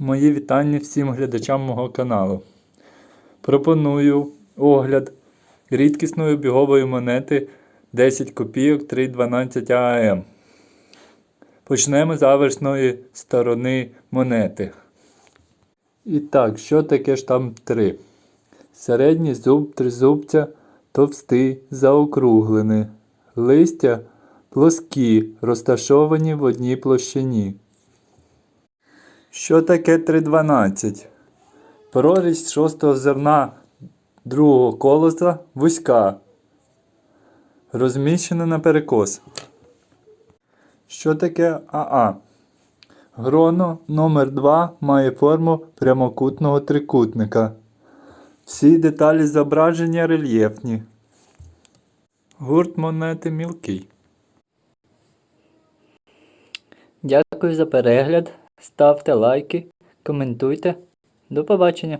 Мої вітання всім глядачам мого каналу. Пропоную огляд рідкісної бігової монети 10 копійок 312 АМ. Почнемо з аверсної сторони монети. І так, що таке штамп 3? Середній зуб тризубця товстий, заокруглений. Листя плоскі, розташовані в одній площині. Що таке 3,12? Прорізь шостого зерна другого колоса вузька. Розміщена на перекос. Що таке АА? Гроно номер 2 має форму прямокутного трикутника. Всі деталі зображення рельєфні. Гурт монети мілкий. Дякую за перегляд. Ставте лайки, коментуйте. До побачення!